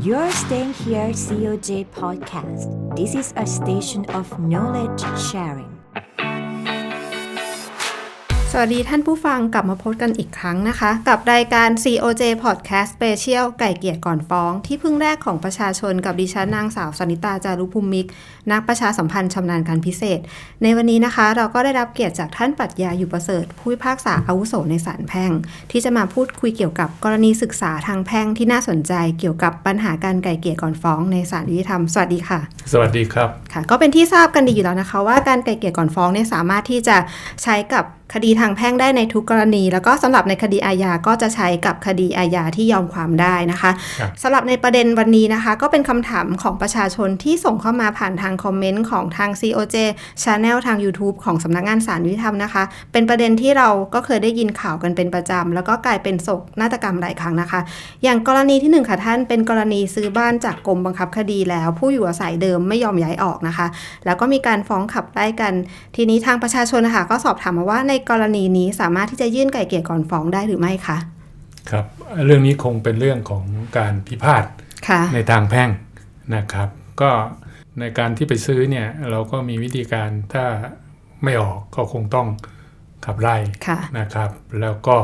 You're staying here, COJ Podcast. This is a station of knowledge sharing. สวัสดีท่านผู้ฟังกลับมาพบกันอีกครั้งนะคะ กับรายการ COJ Podcast Special ไก่เกลียก่อนฟ้อง ที่พึ่งแรกของประชาชนกับดิฉันนางสาวสนิตาจารุภูมิก นักประชาสัมพันธ์ชำนาญการพิเศษ ในวันนี้นะคะ เราก็ได้รับเกียรติจากท่านปรัชญาอยู่ประเสริฐ ผู้พิพากษาอาวุโสในศาลแพ่ง ที่จะมาพูดคุยเกี่ยวกับกรณีศึกษาทางแพ่งที่น่าสนใจเกี่ยวกับปัญหาการไก่เกลียก่อนฟ้อง ในศาลยุติธรรมสวัสดีค่ะ สวัสดีครับค่ะ ก็เป็นที่ทราบกันดีอยู่แล้วนะคะ ว่าการไกล่เกลี่ยก่อนฟ้องเนี่ยสามารถที่จะใช้กับ คดีทางแพ่งได้ในทุกกรณี แล้วก็สำหรับในคดีอาญาก็จะใช้กับคดีอาญาที่ยอมความได้นะคะครับสำหรับในประเด็นวันนี้นะคะ ก็เป็นคำถามของประชาชนที่ส่งเข้ามาผ่านทางคอมเมนต์ของทาง COJ Channel ทาง YouTube ของสำนักงานศาลยุติธรรมนะคะ เป็นประเด็นที่เราก็เคยได้ยินข่าวกันเป็นประจำแล้วก็กลายเป็นโศกนาฏกรรมหลายครั้งนะคะ อย่างกรณีที่หนึ่งค่ะท่านเป็นกรณีซื้อบ้านจากกรมบังคับคดีแล้ว ผู้อยู่อาศัยเดิมไม่ยอมย้ายออกนะคะ แล้วก็มีการฟ้องขับไล่กัน ทีนี้ทางประชาชนนะคะก็สอบถามมาว่าในกรณีนี้สามารถที่จะยื่นไก่เกลี่ยก่อนฟ้องได้หรือไม่คะครับ เรื่องนี้คงเป็นเรื่องของการพิพาทค่ะในทางแพ่งนะครับ ก็ในการที่ไปซื้อเนี่ยเราก็มีวิธีการถ้าไม่ออกก็คงต้องขับไล่ค่ะนะครับ แล้วก็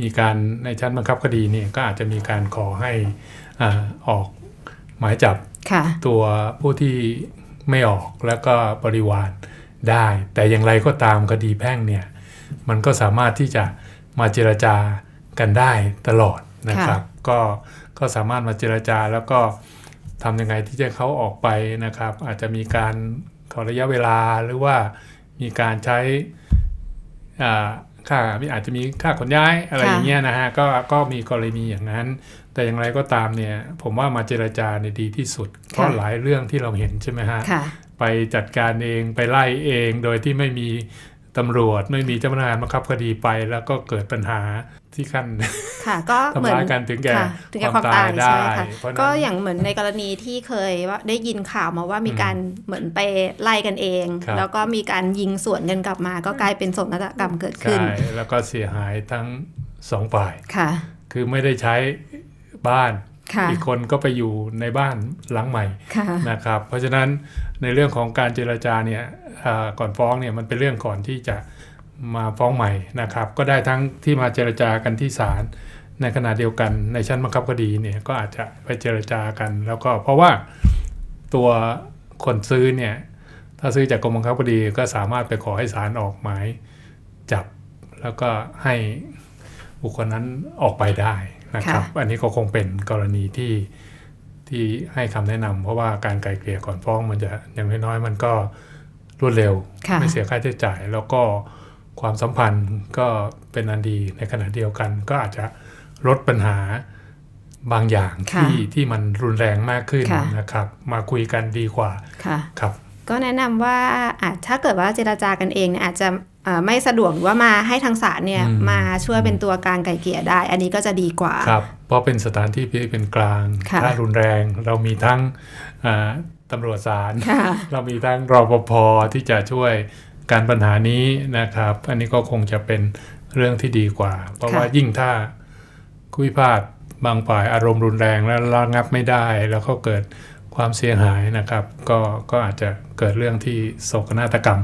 มีการในชั้นบังคับคดีเนี่ยก็อาจจะมีการขอให้อ่าออกหมายจับค่ะตัวผู้ที่ไม่ออกแล้วก็บริวาร ได้ แต่อย่างไรก็ตามคดีแพ่งเนี่ยมันก็สามารถที่จะมาเจรจากันได้ตลอดนะครับก็ก็สามารถมาเจรจาแล้วก็ทำยังไงที่จะเขาออกไปนะครับ อาจจะมีการขอระยะเวลาหรือว่ามีการใช้อ่าค่าอาจจะมีค่าขนย้ายอะไรค่ะอย่างเงี้ยนะฮะก็ก็มีกรณีอย่างนั้น แต่อย่างไรก็ตามเนี่ยผมว่ามาเจรจาเนี่ยดีที่สุดเพราะหลายเรื่องที่เราเห็นใช่ไหมฮะค่ะ ไปจัดการเองไปไล่เองโดยที่ไม่มีตำรวจไม่มีเจ้าพนักงานบังคับคดีไปแล้วก็เกิดปัญหาที่ขั้นค่ะก็เหมือนทำร้ายกันถึงแก่ค่ะถึงแก่ความความตาตายยได้ใช่ค่ะเพราะฉะนั้นก็อย่างเหมือนในกรณีที่เคยว่าได้ยินข่าวมาว่ามีการเหมือนไปไล่กันเองครับแล้วก็มีการยิงสวนกันกลับมา ก็กลายเป็นโศกนาฏกรรมเกิดขึ้นใช่แล้วก็เสียหายทั้งสองฝ่ายค่ะ คือไม่ได้ใช้บ้านค่ะ อีกคนก็ไปอยู่ในบ้านหลังใหม่ค่ะนะครับ เพราะฉะนั้นในเรื่องของการเจรจาเนี่ยอ่าก่อนฟ้องเนี่ยมันเป็นเรื่องก่อนที่จะมาฟ้องใหม่นะครับ ก็ได้ทั้งที่มาเจรจากันที่ศาลในขณะเดียวกันในชั้นบังคับคดีเนี่ยก็อาจจะไปเจรจากัน แล้วก็เพราะว่าตัวคนซื้อเนี่ยถ้าซื้อจากกรมบังคับคดีก็สามารถไปขอให้ศาลออกหมายจับแล้วก็ให้บุคคลนั้นออกไปได้ นะครับ อันนี้ก็คงเป็นกรณีที่ที่ให้คำแนะนำเพราะว่าการไกลเกลี่ยก่อนฟ้องมันจะอย่างน้อยๆมันก็รวดเร็วค่ะไม่เสียค่าใช้จ่าย แล้วก็ความสัมพันธ์ก็เป็นอันดีในขณะเดียวกัน ก็อาจจะลดปัญหาบางอย่างค่ะที่ที่มันรุนแรงมากขึ้นค่ะนะครับ มาคุยกันดีกว่าค่ะครับ ก็แนะนำว่าอาจถ้าเกิดว่าเจราจากันเองเนี่ยอาจจะเอ่อ ไม่สะดวกหรือว่ามาให้ทางศาลเนี่ยอืมมาช่วยเป็นตัวกลางไก่เกลี่ยได้ อันนี้ก็จะดีกว่าครับเพราะเป็นสถานที่ที่เป็นกลางค่ะถ้ารุนแรงเรามีทั้งอ่าตำรวจศาลค่ะเรามีทั้งรปภที่จะช่วยการปัญหานี้นะครับ อันนี้ก็คงจะเป็นเรื่องที่ดีกว่า เพราะค่ะว่ายิ่งถ้าคุยพาดบางฝ่ายอารมณ์รุนแรงแล้วระงับไม่ได้ แล้วก็เกิดความเสียหายนะครับ ก็ก็อาจจะเกิดเรื่องที่โศกนาฏกรรม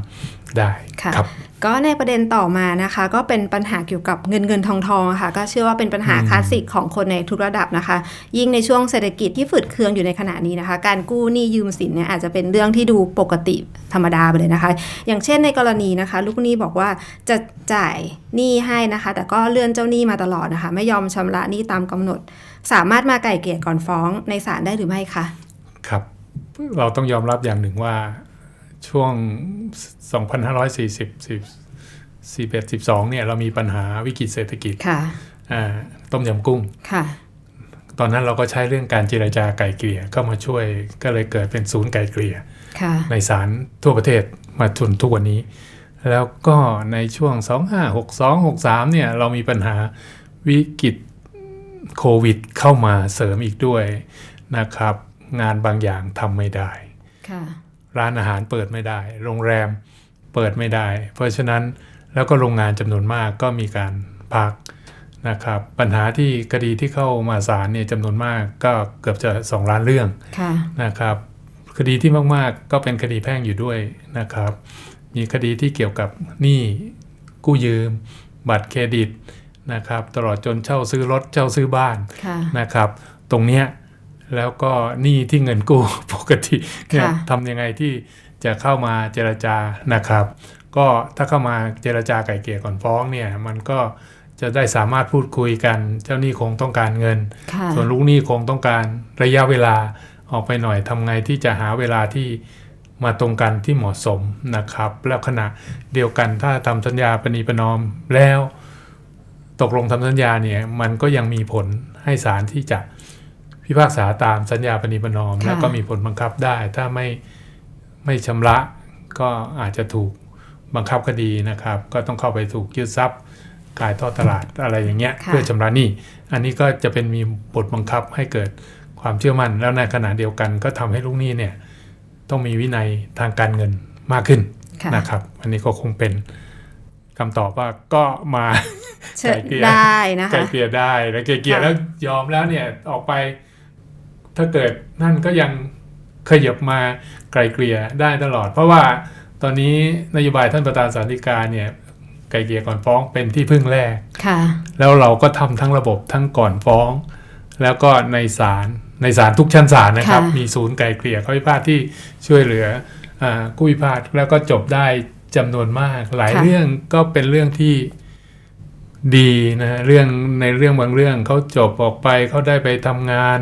ได้ค่ะครับก็ในประเด็นต่อมานะคะ ก็เป็นปัญหาเกี่ยวกับเงินเงินทองทองอะค่ะ ก็เชื่อว่าเป็นปัญหาอืมคลาสสิกของคนในทุกระดับนะคะ ยิ่งในช่วงเศรษฐกิจที่ฝืดเคืองอยู่ในขณะนี้นะคะ การกู้หนี้ยืมสินเนี่ยอาจจะเป็นเรื่องที่ดูปกติธรรมดาไปเลยนะคะ อย่างเช่นในกรณีนะคะ ลูกหนี้บอกว่าจะจ่ายหนี้ให้นะคะ แต่ก็เลื่อนเจ้าหนี้มาตลอดนะคะ ไม่ยอมชำระหนี้ตามกำหนด สามารถมาไก่เกลี่ยก่อนฟ้องในศาลได้หรือไม่คะครับ เราต้องยอมรับอย่างหนึ่งว่า ช่วง 2540 41 12เนี่ยเรามีปัญหาวิกฤตเศรษฐกิจค่ะอ่าต้มยำกุ้งค่ะตอนนั้นเราก็ใช้เรื่องการเจรจาไก่เกลี่ยเข้ามาช่วยก็เลยเกิดเป็นศูนย์ไก่เกลี่ยค่ะในศาลทั่วประเทศมาจนทุกวันนี้ แล้วก็ในช่วง 2562 63เนี่ยเรามีปัญหาวิกฤตโควิดเข้ามาเสริมอีกด้วยนะครับ งานบางอย่างทำไม่ได้ค่ะ ร้านอาหารเปิดไม่ได้ โรงแรมเปิดไม่ได้ เพราะฉะนั้นแล้วก็โรงงานจำนวนมากก็มีการพักนะครับปัญหาที่คดีที่เข้ามาศาลเนี่ยจำนวนมากก็เกือบจะ 2 ล้านเรื่องค่ะนะครับคดีที่มากๆก็เป็นคดีแพ่งอยู่ด้วยนะครับ มีคดีที่เกี่ยวกับหนี้กู้ยืม บัตรเครดิตนะครับ ตลอดจนเช่าซื้อรถเช่าซื้อบ้านค่ะนะครับ ตรงเนี้ย แล้วก็หนี้ที่เงินกู้ปกติเนี่ยค่ะทำยังไงที่จะเข้ามาเจรจานะครับ ก็ถ้าเข้ามาเจรจาไก่เกลี่ยก่อนฟ้องเนี่ยมันก็จะได้สามารถพูดคุยกัน เจ้าหนี้คงต้องการเงินค่ะส่วนลูกหนี้คงต้องการระยะเวลาออกไปหน่อยทำไงที่จะหาเวลาที่มาตรงกันที่เหมาะสมนะครับ แล้วขณะเดียวกันถ้าทำสัญญาปณีประนอมแล้ว ตกลงทำสัญญาเนี่ยมันก็ยังมีผลให้ศาลที่จะ พิพากษาตามสัญญาปณีประนอมค่ะแล้วก็มีผลบังคับได้ ถ้าไม่ไม่ชำระก็อาจจะถูกบังคับคดีนะครับ ก็ต้องเข้าไปถูกยึดทรัพย์ขายทอดตลาดอะไรอย่างเงี้ยค่ะเพื่อชำระหนี้อันนี้ก็จะเป็นมีบทบังคับให้เกิดความเชื่อมั่น แล้วในขณะเดียวกันก็ทำให้ลูกหนี้เนี่ยต้องมีวินัยทางการเงินมากขึ้นค่ะนะครับ อันนี้ก็คงเป็นคำตอบว่าก็มาเชิญไก่เกลี่ยได้นะไกลคะเกลี่ยได้แล้วไกลเกลี่ยค่ะแล้วยอมแล้วเนี่ยออกไป ถ้าเกิดนั่นก็ยังขยับมาไกลเกลี่ยได้ตลอด เพราะว่าตอนนี้นโยบายท่านประธานสาธิกาเนี่ยไกลเกลี่ยก่อนฟ้องเป็นที่พึ่งแรกค่ะแล้วเราก็ทำทั้งระบบทั้งก่อนฟ้อง แล้วก็ในศาลในศาลทุกชั้นศาลนะครับค่ะมีศูนย์ไกลเกลี่ยข้อพิพาทที่ช่วยเหลืออากู้พิพาทแล้วก็จบได้จำนวนมาก หลายเรื่องก็เป็นเรื่องที่ดีนะเรื่องในเรื่องบางเรื่องเขาจบออกไปเขาได้ไปทำงาน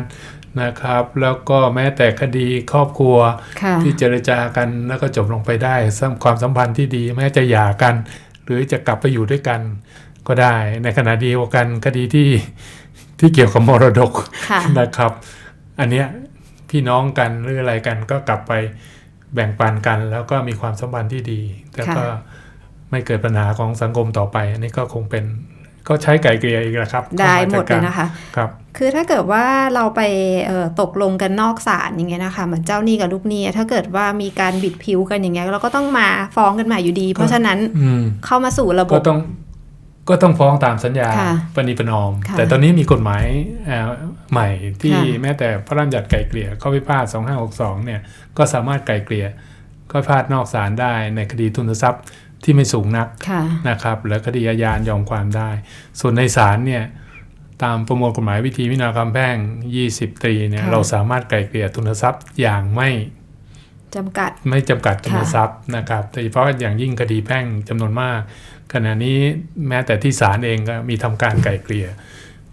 นะครับ แล้วก็แม้แต่คดีครอบครัวค่ะที่เจรจากันแล้วก็จบลงไปได้สร้างความสัมพันธ์ที่ดี แม้จะหย่ากัน หรือจะกลับไปอยู่ด้วยกันก็ได้ ในขณะเดียวกันคดีที่ที่เกี่ยวกับมรดกค่ะนะครับ อันเนี้ยพี่น้องกันหรืออะไรกันก็กลับไปแบ่งปันกัน แล้วก็มีความสัมพันธ์ที่ดี แล้วก็ค่ะไม่เกิดปัญหาของสังคมต่อไป อันนี้ก็คงเป็น ก็ใช้ไก่เกลี่ยอีกแหละครับได้ข้าาหมดจัเลยการนะคะครับคือถ้าเกิดว่าเราไปเอ่อตกลงกันนอกศาลอย่างเงี้ยนะคะเหมือนเจ้าหนี้กับลูกหนี้ถ้าเกิดว่ามีการบิดผิวกันอย่างเงี้ยเราก็ต้องมาฟ้องกันใหม่อยู่ดี เพราะฉะนั้นอืมเข้ามาสู่ระบก็บต้องก็ต้องฟ้องตามสัญญาค่ะปณิประนอมค่ะแต่ตอนนี้มีกฎหมายเอ่อใหม่ที่ค่ะแม้แต่พระราชบัญญัติไกลเกลี่ยข้อพิพาท2562เนี่ยก็สามารถไกลเกลี่ยข้อพิพาทนอกศาลได้ในคดีทุนทรัพย์ ที่ไม่สูงนักค่ะนะครับหรือคดีอาญายอมความได้ ส่วนในศาลเนี่ยตามประมวลกฎหมายวิธีวินาคำแพ่ง 20 ตรีเนี่ยค่ะเราสามารถไกลเกลี่ยทุนทรัพย์อย่างไม่จำกัดไม่จำกัดทุนค่ะทรัพย์นะครับโดยเฉพาะอย่างยิ่งคดีแพ่งจำนวนมาก ขณะนี้แม้แต่ที่ศาลเองก็มีทำการไกล่เกลี่ย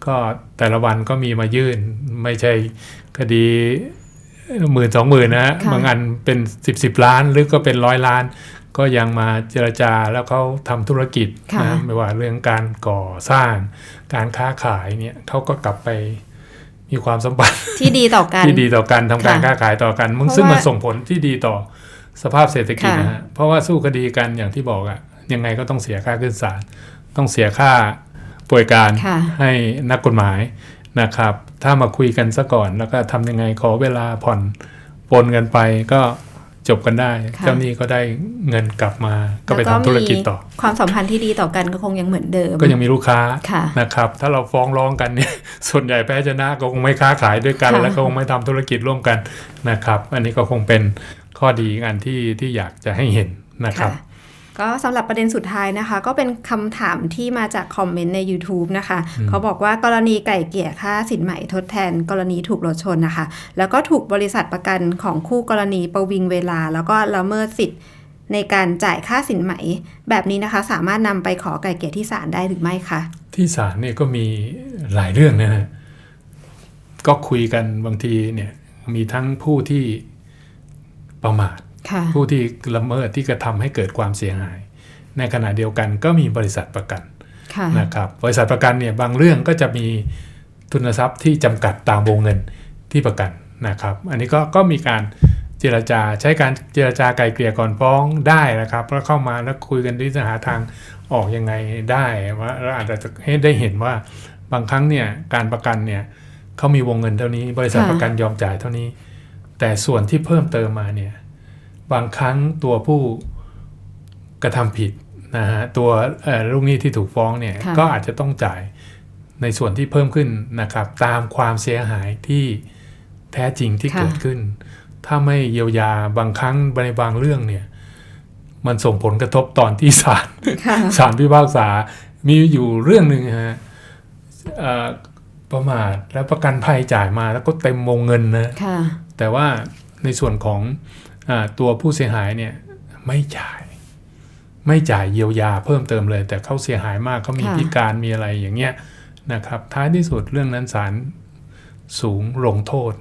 ก็แต่ละวันก็มีมายื่นไม่ใช่คดีหมื่นสองหมื่นนะฮะค่ะบางอันเป็นสิบสิบล้านหรือก็เป็นร้อยล้าน ก็ยังมาเจรจาแล้วเขาทำธุรกิจค่ะนะไม่ว่าเรื่องการก่อสร้าง การค้าขายเนี่ยเขาก็กลับไปมีความสัมพันธ์ที่ดีต่อกันที่ดีต่อกันทำการค่ะค้าขายต่อกันมึงเพราะซึ่งมันว่าส่งผลที่ดีต่อสภาพเศรษฐกิจค่ะนะฮะเพราะว่าสู้คดีกันอย่างที่บอกอะยังไงก็ต้องเสียค่าขึ้นศาลต้องเสียค่าป่วยการค่ะให้นักกฎหมายนะครับ ถ้ามาคุยกันซะก่อนแล้วก็ทำยังไงขอเวลาผ่อนปนกันไปก็ จบกันได้ค่ะเจ้าหนี้ก็ได้เงินกลับมา ก็ไปทำธุรกิจต่อ ความสัมพันธ์ที่ดีต่อกันก็คงยังเหมือนเดิม ก็ยังมีลูกค้าค่ะนะครับ ถ้าเราฟ้องร้องกันเนี่ยส่วนใหญ่แพ้ชนะก็คงไม่ค้าขายด้วยกันค่ะแล้วก็คงไม่ทำธุรกิจร่วมกันนะครับ อันนี้ก็คงเป็นข้อดีอีกอันที่ที่อยากจะให้เห็นนะครับค่ะ ก็สำหรับประเด็นสุดท้ายนะคะ ก็เป็นคำถามที่มาจากคอมเมนต์ใน YouTube นะคะ เขาบอกว่ากรณีไก่เกลี่ยค่าสินใหม่ทดแทน กรณีถูกรถชนนะคะ แล้วก็ถูกบริษัทประกันของคู่กรณีประวิงเวลา แล้วก็ละเมิดสิทธิ์ในการจ่ายค่าสินไหม แบบนี้นะคะ สามารถนำไปขอไก่เกลี่ยที่ศาลได้หรือไม่คะที่ศาลเนี่ยก็มีหลายเรื่องนะฮะก็คุยกันบางทีเนี่ยมีทั้งผู้ที่ประมาทค่ะ ผู้ที่ละเมิดที่กระทำให้เกิดความเสียหาย ในขณะเดียวกันก็มีบริษัทประกันค่ะนะครับบริษัทประกันเนี่ยบางเรื่องก็จะมีทุนทรัพย์ที่จำกัดตามวงเงินที่ประกันนะครับ อันนี้ก็ก็มีการเจรจาใช้การเจรจาไกลเกลี่ยก่อนฟ้องได้นะครับแล้วเข้ามาแล้วคุยกันที่จะหาทางออกยังไงได้ว่าเราอาจจะให้ได้เห็นว่าบางครั้งเนี่ยการประกันเนี่ยเขามีวงเงินเท่านี้ บริษัทค่ะประกันยอมจ่ายเท่านี้ แต่ส่วนที่เพิ่มเติมมาเนี่ย บางครั้งตัวผู้กระทำผิดนะฮะตัวเอ่อลูกหนี้ที่ถูกฟ้องเนี่ยค่ะก็อาจจะต้องจ่ายในส่วนที่เพิ่มขึ้นนะครับ ตามความเสียหายที่แท้จริงที่ค่ะเกิดขึ้น ถ้าไม่เยียวยาบางครั้งในบางเรื่องเนี่ย มันส่งผลกระทบตอนที่ศาลค่ะศาลพิพากษา มีอยู่เรื่องหนึ่งฮะเอ่อประมาทแล้วประกันภัยจ่ายมาแล้วก็เต็มวงเงินนะค่ะแต่ว่าในส่วนของอา ตัวผู้เสียหายเนี่ยไม่จ่าย ไม่จ่ายเยียวยาเพิ่มเติมเลย แต่เขาเสียหายมากเขามีค่ะพิการมีอะไรอย่างเงี้ยนะครับท้ายที่สุดเรื่องนั้นศาลสูงลงโทษ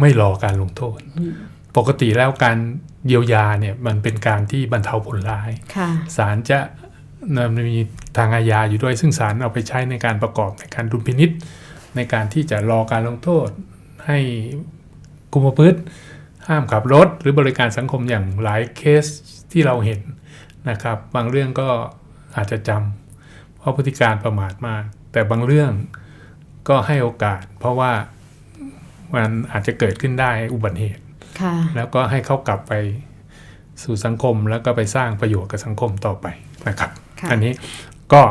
ไม่รอการลงโทษ ปกติแล้วการเยียวยาเนี่ยมันเป็นการที่บรรเทาผลร้ายค่ะศาลจะมันมีทางอาญาอยู่ด้วยซึ่งศาลเอาไปใช้ในการประกอบในการดุลพินิษในการที่จะรอการลงโทษให้กุมประพฤติ ห้ามขับรถ หรือบริการสังคมอย่างหลายเคสที่เราเห็นนะครับ บางเรื่องก็อาจจะจำเพราะพฤติการประมาทมาก แต่บางเรื่องก็ให้โอกาส เพราะว่ามันอาจจะเกิดขึ้นได้อุบัติเหตุค่ะแล้วก็ให้เขากลับไปสู่สังคมแล้วก็ไปสร้างประโยชน์กับสังคมต่อไปนะครับค่ะอันนี้ก็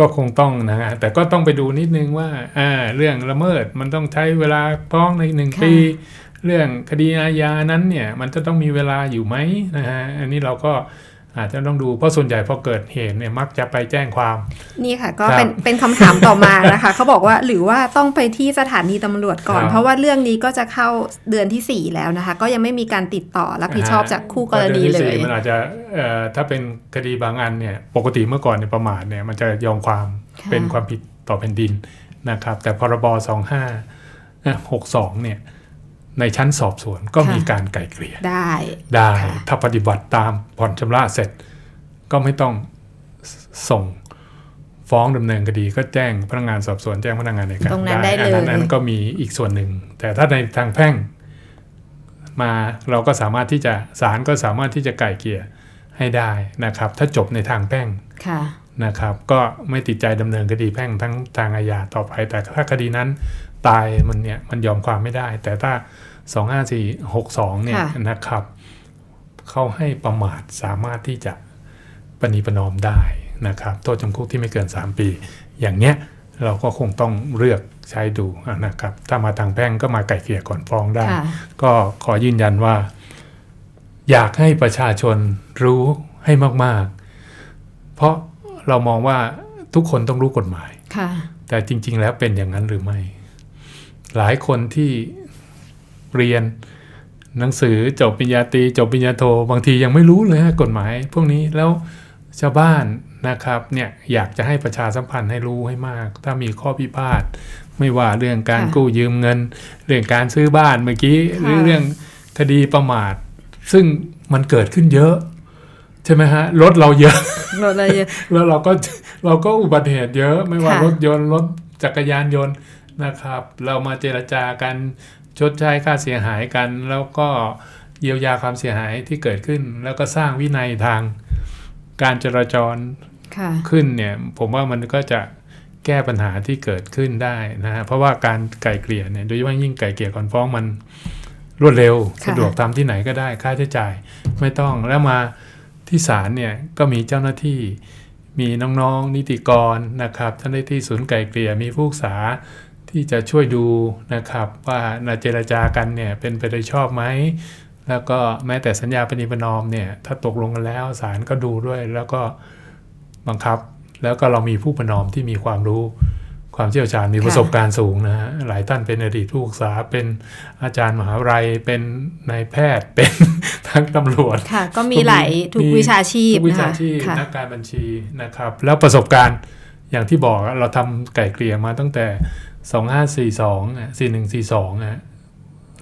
ก็คงต้องนะฮะแต่ก็ต้องไปดูนิดนึงว่าอ่าเรื่องละเมิดมันต้องใช้เวลาฟ้องในหนึ่งค่ะปีเรื่องคดีอาญานั้นเนี่ยมันจะต้องมีเวลาอยู่ไหมนะฮะอันนี้เราก็ อาจจะต้องดูเพราะส่วนใหญ่พอเกิดเหตุเนี่ยมักจะไปแจ้งความ นี่ค่ะ ก็ครับเป็นเป็นคำถามต่อมานะคะ เขาบอกว่าหรือว่าต้องไปที่สถานีตำรวจก่อนครับเพราะว่าเรื่องนี้ก็จะเข้าเดือนที่ 4 แล้วนะคะ ก็ยังไม่มีการติดต่อรับผิดชอบจากคู่กรณีประเลด็นที่ยสี่มันอาจจะเอ่อถ้าเป็นคดีบางอันเนี่ยปกติเมื่อก่อนเนี่ยประมาทเนี่ยมันจะยอมความค่ะเป็นความผิดต่อแผ่นดินนะครับ แต่พรบ25 62เนี่ย ในชั้นสอบสวนก็ค่ะมีการไกล่เกลี่ยได้ได้ค่ะถ้าปฏิบัติตามผ่อนชำระเสร็จ ก็ไม่ต้องสส่งฟ้องดำเนินคดีก็แจ้งพนักงานสอบสวนแจ้งพนักงานในการตรงนั้นได้อัเลยนั้นอันนั้นก็มีอีกส่วนหนึ่ง แต่ถ้าในทางแพ่งมาเราก็สามารถที่จะศาลก็สามารถที่จะไกล่เกลี่ยให้ได้นะครับ ถ้าจบในทางแพ่งค่ะนะครับ ก็ไม่ติดใจดำเนินคดีแพ่งทั้งทางอาญาต่อไปแต่ถ้าคดีนั้น ตายมันเนี่ยมันยอมความไม่ได้ แต่ถ้า 25462เนี่ยค่ะนะครับเขาให้ประมาทสามารถที่จะปณีประนอมได้นะครับโทษจำคุกที่ไม่เกิน 3 ปี อย่างเนี้ยเราก็คงต้องเลือกใช้ดูนะครับ ถ้ามาทางแพ่งก็มาไก่เกลี่ยก่อนฟ้องได้ค่ะก็ขอยืนยันว่า อยากให้ประชาชนรู้ให้มาก ๆ เพราะเรามองว่าทุกคนต้องรู้กฎหมายค่ะแต่จริง ๆ แล้วเป็นอย่างนั้นหรือไม่ หลายคนที่เรียนหนังสือจบปริญญาตรีจบปริญญาโทบางทียังไม่รู้เลยฮะกฎหมาย พวกนี้แล้วชาวบ้านนะครับเนี่ยอยากจะให้ประชาสัมพันธ์ให้รู้ให้มาก ถ้ามีข้อพิพาทไม่ว่าเรื่องการค่ะกู้ยืมเงิน เรื่องการซื้อบ้านเมื่อกี้หรือค่ะเรื่องคดีประมาท ซึ่งมันเกิดขึ้นเยอะใช่ไหมฮะรถเราเยอะเราเลยแล้วเราก็เราก็อุบัติเหตุเยอะไม่ว่าค่ะรถยนต์รถจักรยานยนต์ นะครับ เรามาเจรจากันชดใช้ค่าเสียหายกัน แล้วก็เยียวยาความเสียหายที่เกิดขึ้น แล้วก็สร้างวินัยทางการจราจรค่ะขึ้นเนี่ยผมว่ามันก็จะแก้ปัญหาที่เกิดขึ้นได้นะฮะเพราะว่าการไกล่เกลี่ยเนี่ยโดยเฉพาะยิ่งไกล่เกลี่ยก่อนฟ้องมันรวดเร็วค่ะสะดวกทำที่ไหนก็ได้ค่าใช้จ่ายไม่ต้องแล้วมาที่ศาลเนี่ยก็มีเจ้าหน้าที่มีน้องๆนิติกรนะครับท่านได้ที่ศูนย์ไกล่เกลี่ยมีผู้ปรึกษา ที่จะช่วยดูนะครับ ว่านาเจรจากันเนี่ยเป็นไปโดยชอบไหมแล้วก็แม้แต่สัญญาปณิประนอมเนี่ยถ้าตกลงกันแล้วศาลก็ดูด้วย แล้วก็บังคับ แล้วก็เรามีผู้ประนอมที่มีความรู้ความเชี่ยวชาญมีค่ะประสบการณ์สูงนะฮะหลายท่านเป็นอดีตผู้ปรึกษาเป็นอาจารย์มหาวิทยาลัยเป็นนายแพทย์เป็นทั้งตำรวจค่ะ ก็มีหลายทุกมีวิชาชีพทุกวินะชาคะชีพค่ะนักการบัญชีนะครับ แล้วประสบการณ์อย่างที่บอกอะเราทำไก่เกลี่ยมาตั้งแต่ 2542อะ4142อะ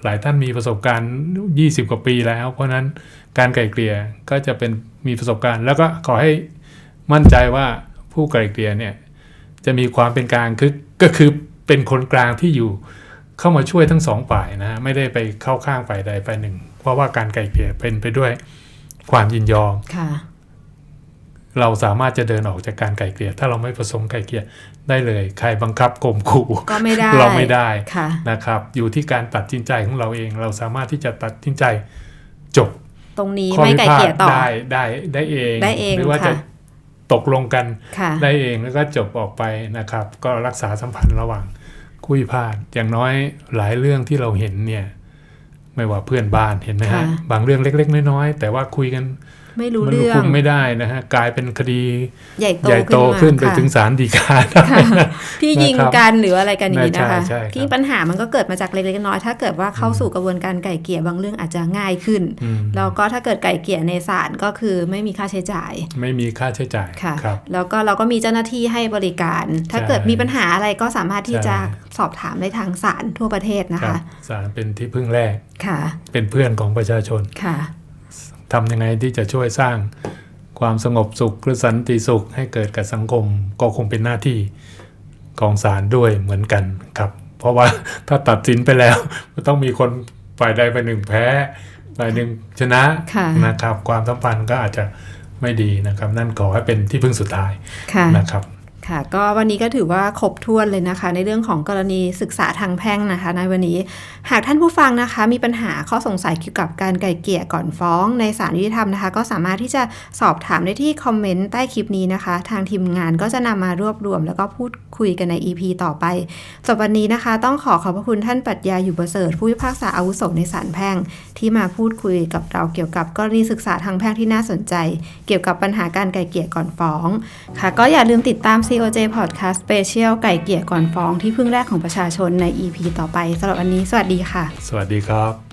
หลายท่านมีประสบการณ์ 20 กว่าปีแล้ว เพราะนั้นการไก่เกลี่ยก็จะเป็นมีประสบการณ์ แล้วก็ขอให้มั่นใจว่าผู้ไก่เกลี่ยเนี่ยจะมีความเป็นกลางคือก็คือเป็นคนกลางที่อยู่เข้ามาช่วยทั้งสองฝ่ายนะฮะไม่ได้ไปเข้าข้างฝ่ายใดฝ่ายหนึ่ง เพราะว่าการไก่เกลี่ยเป็นไปด้วยความยินยอมค่ะ เราสามารถจะเดินออกจากการไกล่เกลี่ยถ้าเราไม่ประสงค์ไกล่เกลี่ยได้เลย ใครบังคับข่มขู่ก็ไม่ได้เราไม่ได้ค่ะนะครับ อยู่ที่การตัดสินใจของเราเอง เราสามารถที่จะตัดสินใจจบ ตรงนี้ข้อไม่พิไก่พาเกทลี่ยต่อได้ได้ได้เองได้เองหรือว่าจะค่ะตกลงกันค่ะได้เองแล้วก็จบออกไปนะครับ ก็รักษาสัมพันธ์ระหว่างคุยพาดอย่างน้อยหลายเรื่องที่เราเห็นเนี่ย ไม่ว่าเพื่อนบ้านเห็นไหมฮะค่ะบางเรื่องเล็ก ๆ น้อยๆแต่ว่าคุยกันไม่รู้มันเรื่องคุมไม่ได้นะฮะกลายเป็นคดีใหญ่โตใหญ่โตขึ้นไปมาถึงศาลฎีกาค่ะที่ยิงนะครับกันหรืออะไรกันอย่างนี้นะคะใช่ใช่ครับที่ปัญหามันก็เกิดมาจากเล็กๆน้อยๆถ้าเกิดว่าเข้าสู่กระบวนการไก่เกลี่ยบางเรื่องอาจจะง่ายขึ้นอืมแล้วก็ถ้าเกิดไก่เกลี่ยในศาลก็คือไม่มีค่าใช้จ่าย ไม่มีค่าใช้จ่ายค่ะครับแล้วก็เราก็มีเจ้าหน้าที่ให้บริการ ถ้าใช่เกิดมีปัญหาอะไรก็สามารถที่จะใช่สอบถามได้ทางศาลทั่วประเทศนะครัคะบศาลเป็นที่พึ่งแรกค่ะ เป็นเพื่อนของประชาชนค่ะ ทำยังไงที่จะช่วยสร้างความสงบสุขหรือสันติสุขให้เกิดกับสังคมก็คงเป็นหน้าที่ของศาลด้วยเหมือนกันครับ เพราะว่าถ้าตัดสินไปแล้วก็ต้องมีคนฝ่ายใดฝ่ายหนึ่งแพ้ฝ่ายหนึ่งชนะค่ะนะครับ ความสัมพันธ์ก็อาจจะไม่ดีนะครับ นั่นขอให้เป็นที่พึ่งสุดท้ายค่ะนะครับ ค่ะ ก็วันนี้ก็ถือว่าครบถ้วนเลยนะคะ ในเรื่องของกรณีศึกษาทางแพ่งนะคะ ในวันนี้หากท่านผู้ฟังนะคะ มีปัญหาข้อสงสัยเกี่ยวกับการไกล่เกลี่ยก่อนฟ้องในศาลยุติธรรมนะคะ ก็สามารถที่จะสอบถามได้ที่คอมเมนต์ใต้คลิปนี้นะคะ ทางทีมงานก็จะนำมารวบรวม แล้วก็พูดคุยกันใน EP ต่อไปสำหรับวันนี้นะคะ ต้องขอขอบพระคุณท่านปรัชญาอยู่ประเสริฐผู้พิพากษาอาวุโสในศาลแพ่ง ที่มาพูดคุยกับเราเกี่ยวกับกรณีศึกษาทางแพ่งที่น่าสนใจ เกี่ยวกับปัญหาการไกล่เกลี่ยก่อนฟ้องค่ะ ก็อย่าลืมติดตาม COJ Podcast Special ไก่เกลี่ยก่อนฟ้องที่พึ่งแรกของประชาชนใน EP ต่อไปสำหรับวันนี้ สวัสดีค่ะ สวัสดีครับ